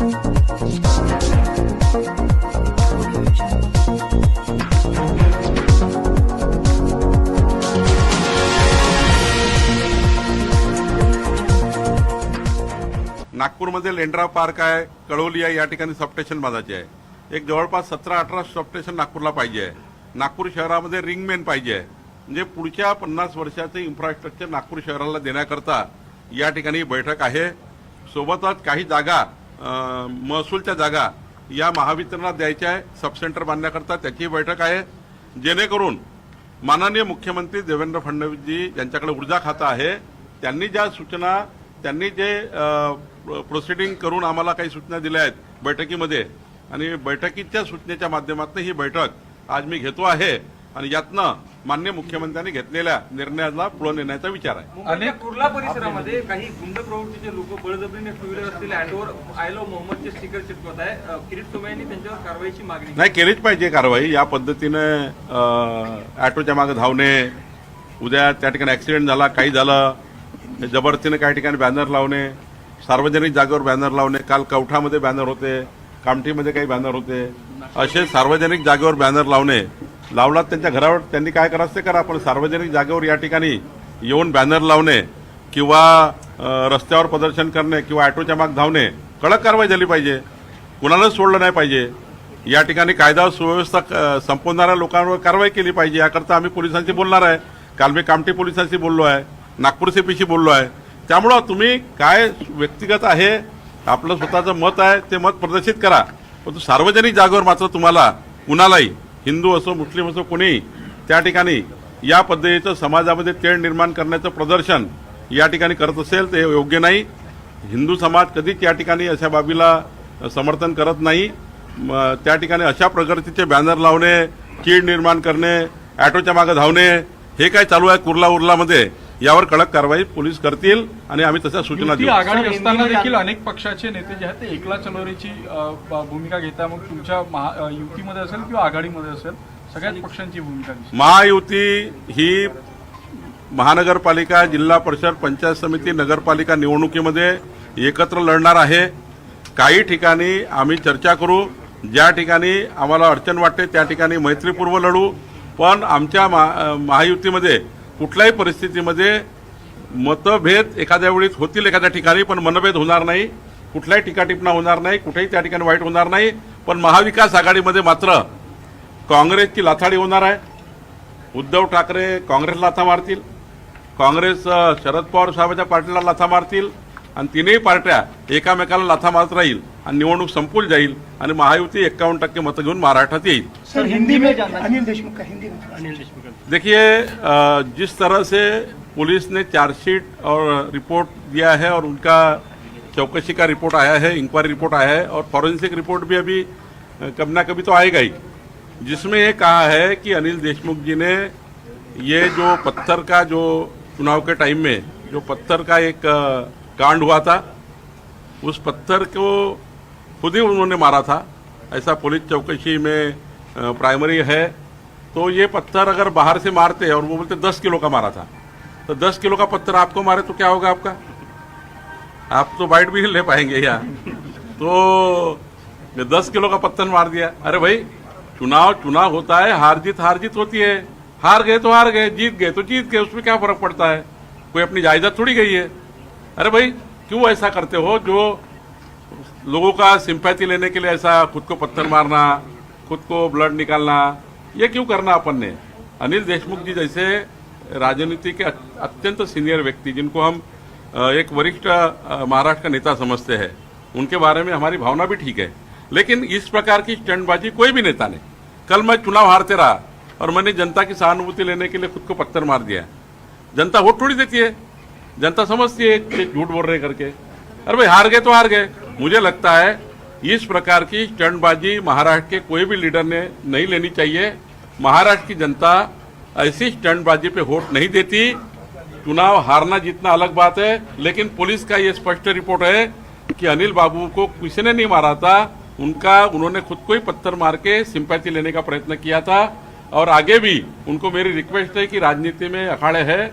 नागपूरमध्ये लेंड्रा पार्क आहे कळवली आहे या ठिकाणी सबस्टेशन बांधायचे आहे. एक जवळपास सतरा अठरा सबस्टेशन नागपूरला पाहिजे आहे. नागपूर शहरामध्ये रिंगमेन पाहिजे आहे. म्हणजे पुढच्या पन्नास वर्षाचं इन्फ्रास्ट्रक्चर नागपूर शहराला देण्याकरता या ठिकाणी बैठक आहे. सोबतच काही जागा महसूलच्या जागा या महावितरणात द्यायच्या आहे. सबसेंटर बांधण्याकरता त्याची बैठक आहे. जेणेकरून माननीय मुख्यमंत्री देवेंद्र फडणवीसजी यांच्याकडे ऊर्जा खातं आहे त्यांनी ज्या सूचना त्यांनी जे प्रोसिडिंग करून आम्हाला काही सूचना दिल्या आहेत बैठकीमध्ये आणि बैठकीच्या सूचनेच्या माध्यमातून ही बैठक आज मी घेतो आहे. आणि यातनं मान्य मुख्यमंत्र्यांनी घेतलेल्या निर्णयाला पुढे नेण्याचा विचार आहे. अनेक- कुर्ला परिसरामध्ये काही गुंड प्रवृत्तीचे लोक बळजबरीने टू व्हीलर असलेल्या ऑटोवर आय लव्ह मोहम्मदचे स्टिकर चिटकवत आहे. किरीट सोमय्या यांनी त्यांच्यावर कारवाईची मागणी नाही केलीच पाहिजे कारवाई. या पद्धतीने ऑटोच्या मागे धावणे उद्या त्या ठिकाणी ऍक्सिडेंट झाला काही झालं हे जबरदस्तीने काही ठिकाणी बॅनर लावणे सार्वजनिक जागेवर बॅनर लावणे काल कवठामध्ये बॅनर होते कामठीमध्ये काही बॅनर होते असे सार्वजनिक जागेवर बॅनर लावणे लावलात त्यांच्या घरावर त्यांनी काय करायचं ते करा. पण सार्वजनिक जागेवर या ठिकाणी येऊन बॅनर लावणे किंवा रस्त्यावर प्रदर्शन करणे किंवा ऑटोच्या माग धावणे कडक कारवाई झाली पाहिजे. कुणालाच सोडलं नाही पाहिजे. या ठिकाणी कायदा सुव्यवस्था संपवणाऱ्या लोकांवर कारवाई केली पाहिजे याकरता आम्ही पोलिसांशी बोलणार आहे. काल मी कामठी पोलिसांशी बोललो आहे नागपूर सीपीशी बोललो आहे. त्यामुळं तुम्ही काय व्यक्तिगत आहे आपलं स्वतःचं मत आहे ते मत प्रदर्शित करा. परंतु सार्वजनिक जागेवर मात्र तुम्हाला कुणालाही हिंदू असो मुस्लिम असो कोणीही त्या ठिकाणी या पद्धतीचं समाजामध्ये तेढ निर्माण करण्याचं प्रदर्शन या ठिकाणी करत असेल ते योग्य नाही. हिंदू समाज कधीच या ठिकाणी अशा बाबीला समर्थन करत नाही. त्या ठिकाणी अशा प्रकारचे बॅनर लावणे कीड निर्माण करणे ॲटोच्या मागे धावणे हे काय चालू आहे कुर्ला उर्लामध्ये यावर कडक कारवाई पोलीस करतील आणि आम्ही तशा सूचना देऊ. आघाडी असताना देखील अनेक पक्षाचे नेते जे आहेत ते एकला चलोरीची भूमिका घेता मग तुमच्या युतीमध्ये असेल किंवा आघाडीमध्ये असेल सगळ्याच पक्षांची भूमिका महायुती ही महानगरपालिका जिल्हा परिषद पंचायत समिती नगरपालिका निवडणुकीमध्ये एकत्र लढणार आहे. काही ठिकाणी आम्ही चर्चा करू ज्या ठिकाणी आम्हाला अडचण वाटते त्या ठिकाणी मैत्रीपूर्व लढू. पण आमच्या महा- महायुतीमध्ये कुठल्याही परिस्थितीमध्ये मतभेद एखाद्या वेळी होतील एखाद्या ठिकाणी पण मनभेद होणार नाही. कुठल्याही टीकाटिपणा होणार नाही कुठेही त्या ठिकाणी वाईट होणार नाही. पण महाविकास आघाडीमध्ये मात्र काँग्रेसची लाथाडी होणार आहे. उद्धव ठाकरे काँग्रेसला लाथा मारतील. काँग्रेस शरद पवार साहेबांच्या पार्टीला लाथा मारतील. आणि तिन्ही पार्ट्या एकामेकाला लाथा मारत राहील. आणि निवडणूक संपून जाईल आणि महायुती एक्कावन्न टक्के मतं घेऊन महाराष्ट्रात येईल. सर हिंदी में अनिल देशमुख का हिंदी में अनिल देशमुख. देखिए जिस तरह से पुलिस ने चार्जशीट और रिपोर्ट दिया है और उनका चौकसी का रिपोर्ट आया है इंक्वायरी रिपोर्ट आया है और फॉरेंसिक रिपोर्ट भी अभी कभी ना कभी तो आएगा ही। जिसमें ये कहा है कि अनिल देशमुख जी ने ये जो पत्थर का जो चुनाव के टाइम में जो पत्थर का एक कांड हुआ था उस पत्थर को खुद ही उन्होंने मारा था। ऐसा पुलिस चौकसी में प्राइमरी है। तो ये पत्थर अगर बाहर से मारते हैं, और वो बोलते दस किलो का मारा था। तो दस किलो का पत्थर आपको मारे तो क्या होगा आपका? आप तो बाइट भी ले पाएँगे यहाँ। तो दस किलो का पत्थर मार दिया। अरे भाई, चुनाव चुनाव होता है, हार जीत हार जीत होती है। हार गए तो हार गए, जीत गए तो जीत गए, उसमें क्या फ़र्क पड़ता है? कोई अपनी जायदाद थोड़ी गई है। अरे भाई, क्यों ऐसा करते हो जो लोगों का सिंपैथी लेने के लिए ऐसा खुद को पत्थर मारना, खुद को ब्लड निकालना, ये क्यों करना अपन ने? अनिल देशमुख जी जैसे राजनीति के अत्यंत सीनियर व्यक्ति, जिनको हम एक वरिष्ठ महाराष्ट्र का नेता समझते हैं, उनके बारे में हमारी भावना भी ठीक है। लेकिन इस प्रकार की स्टंटबाजी कोई भी नेता ने, कल मैं चुनाव हारते रहा और मैंने जनता की सहानुभूति लेने के लिए खुद को पत्थर मार दिया। जनता वोट थोड़ी देती है, जनता समझती है झूठ बोल रहे करके। अरे भाई, हार गए तो हार गए। मुझे लगता है इस प्रकार की स्टंटबाजी महाराष्ट्र के कोई भी लीडर ने नहीं लेनी चाहिए। महाराष्ट्र की जनता ऐसी स्टंटबाजी पे वोट नहीं देती। चुनाव हारना जीतना अलग बात है, लेकिन पुलिस का ये स्पष्ट रिपोर्ट है कि अनिल बाबू को किसी ने नहीं मारा था। उनका, उन्होंने खुद को ही पत्थर मार के सिंपैथी लेने का प्रयत्न किया था। और आगे भी उनको मेरी रिक्वेस्ट है कि राजनीति में अखाड़े है।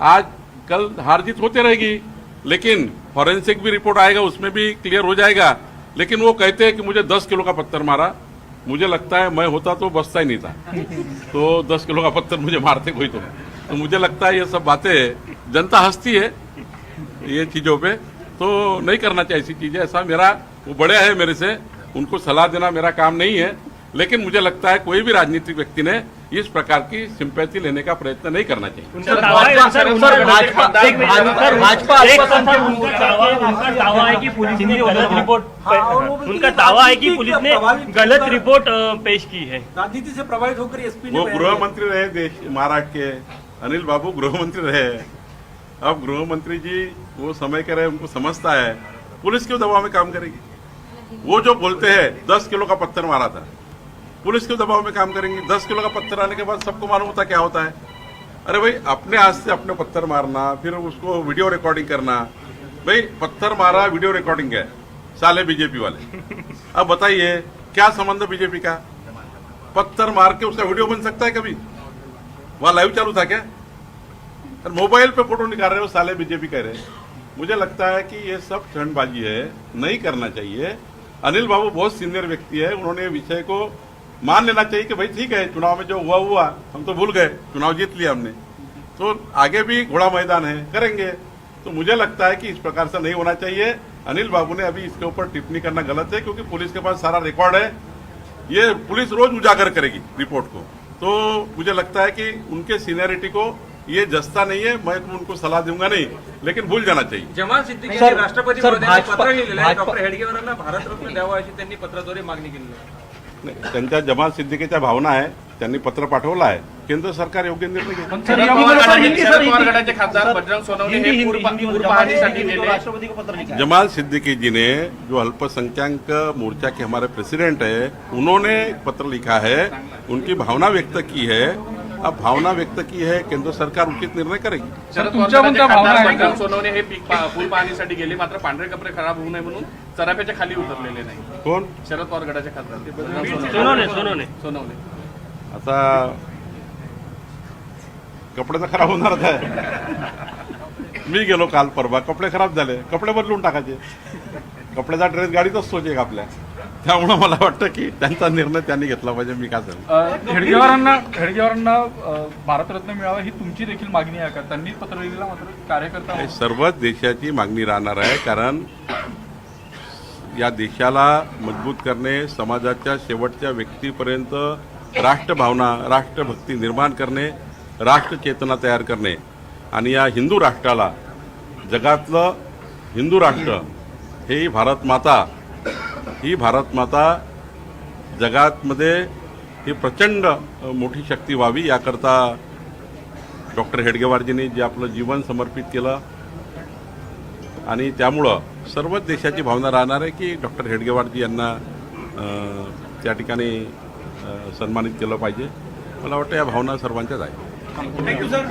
आज कल हार जीत होते रहेगी। लेकिन फॉरेंसिक भी रिपोर्ट आएगा उसमें भी क्लियर हो जाएगा। लेकिन वो कहते हैं कि मुझे दस किलो का पत्थर मारा। मुझे लगता है मैं होता तो बसता ही नहीं था। तो दस किलो का पत्थर मुझे मारते कोई तो। तो मुझे लगता है ये सब बातें जनता हंसती है ये चीज़ों पे। तो नहीं करना चाहिए ऐसी चीज़ें। ऐसा मेरा वो बड़े है मेरे से। उनको सलाह देना मेरा काम नहीं है। लेकिन मुझे लगता है कोई भी राजनीतिक व्यक्ति ने इस प्रकार की सिंपैथी लेने का प्रयत्न नहीं करना चाहिए। उनका दावा है के उनका दावा उनका दावा है कि पुलिस ने गलत रिपोर्ट उनका दावा है कि पुलिस ने गलत रिपोर्ट पेश की है। राजनीति से प्रभावित होकर एसपी वो गृह मंत्री रहे देश महाराष्ट्र के अनिल बाबू गृह मंत्री रहे। अब गृह मंत्री जी वो समय के रहे उनको समझता है। पुलिस क्यों दबाव में काम करेगी? वो जो बोलते हैं दस किलो का पत्थर मारा था। पुलिस के दबाव में काम करेंगे। दस किलो का पत्थर आने के बाद सबको मालूम होता क्या होता है। अरे भाई, अपने हाथ से अपने पत्थर मारना, फिर उसको वीडियो रिकॉर्डिंग करना। भाई, पत्थर मारा वीडियो रिकॉर्डिंग है, साले बीजेपी वाले। अब बताइए, क्या संबंध है बीजेपी का? पत्थर मार के उसका वीडियो बन सकता है कभी? वहाँ लाइव चालू था क्या? मोबाइल पे फ़ोटो निकाल रहे हो, साले बीजेपी कह रहे मुझे लगता है कि ये सब क्षणबाजी है, नहीं करना चाहिए। अनिल बाबू बहुत सीनियर व्यक्ति है, उन्होंने विषय को मान लेना चाहिए कि भाई ठीक है चुनाव में जो हुआ हुआ हम तो भूल गए चुनाव जीत लिया हमने। तो आगे भी घोड़ा मैदान है करेंगे। तो मुझे लगता है कि इस प्रकार से नहीं होना चाहिए। अनिल बाबू ने अभी इसके ऊपर टिप्पणी करना गलत है क्योंकि पुलिस के पास सारा रिकॉर्ड है। ये पुलिस रोज उजागर करेगी रिपोर्ट को। तो मुझे लगता है कि उनके सीनियरिटी को ये जस्ता नहीं है मैं तो उनको सलाह दूँगा नहीं लेकिन भूल जाना चाहिए। जमाल सिद्दीकी राष्ट्रपती पत्र लिहिलेलं आहे भाजपा- डॉक्टर हेडगेवारांना भारतरत्न द्यावा अशी त्यांनी पत्राद्वारे मागणी केली आहे. नाही, त्यांच्या जमाल सिद्दीकीच्या भावना आहे त्यांनी पत्र पाठवलं आहे. केंद्र सरकार योग्य निर्णय घेईल पण शरद तरी पवार यामध्ये सर गटाचे- हिंदी शरद सर पवार हिंदी. गटाचे खासदार बजरंग सोनवणे हिंदी हे हिंदी पूर्व हिंदी पूर्व पाहणीसाठी गेले राष्ट्रपति को पत्र लिखा है जमाल सिद्दीकी जी ने जो अल्पसंख्यक मोर्चा के हमारे प्रेसिडेंट है उन्होंने एक पत्र लिखा है उनकी भावना व्यक्त की है अब भावना व्यक्त की है केंद्र सरकार उचित निर्णय करेगी। शरद तुमच्या पवार पण त्या गटाचे भावना खासदार आहेत? का? बजरंग सोनवणे हे पीक पा- पूल पाहणीसाठी गेले मात्र पांढरे कपडे खराब होऊ नये म्हणून चराप्याच्या खाली उतरलेले नाही. कोण? शरद पवार गटाचे खासदार. सोनवणे सोनवणे. सोनवणे. आता कपडे तर खराब होणारच आहे मी गेलो काल परवा कपडे खराब झाले. कपडे बदलून टाकायचे. कपड्याचा ड्रेस गाडीत असतोच एक आपल्या. त्यामुळं मला वाटतं की त्यांचा निर्णय त्यांनी घेतला पाहिजे मी काय अ, हेडगेवारांना हेडगेवारांना अ, भारतरत्न मिळावा ही तुमची देखील मागणी आहे का? त्यांनी पत्र लिहिलेलं मात्र कार्यकर्ता हे सर्वच देशाची मागणी राहणार आहे कारण या देशाला मजबूत करणे समाजाच्या शेवटच्या व्यक्तीपर्यंत राष्ट्रभावना राष्ट्रभक्ती निर्माण करणे राष्ट्रचेतना तयार करणे. आणि या हिंदू राष्ट्राला जगातलं हिंदू राष्ट्र हे भारत माता ही भारतमाता जगातमध्ये ही प्रचंड मोठी शक्ती व्हावी याकरता डॉक्टर हेडगेवारजींनी जे आपलं जीवन समर्पित केलं. आणि त्यामुळं सर्वच देशाची भावना राहणार आहे की डॉक्टर हेडगेवारजी यांना त्या ठिकाणी सन्मानित केलं पाहिजे. मला वाटतं या भावना सर्वांच्याच आहे थँक्यू सर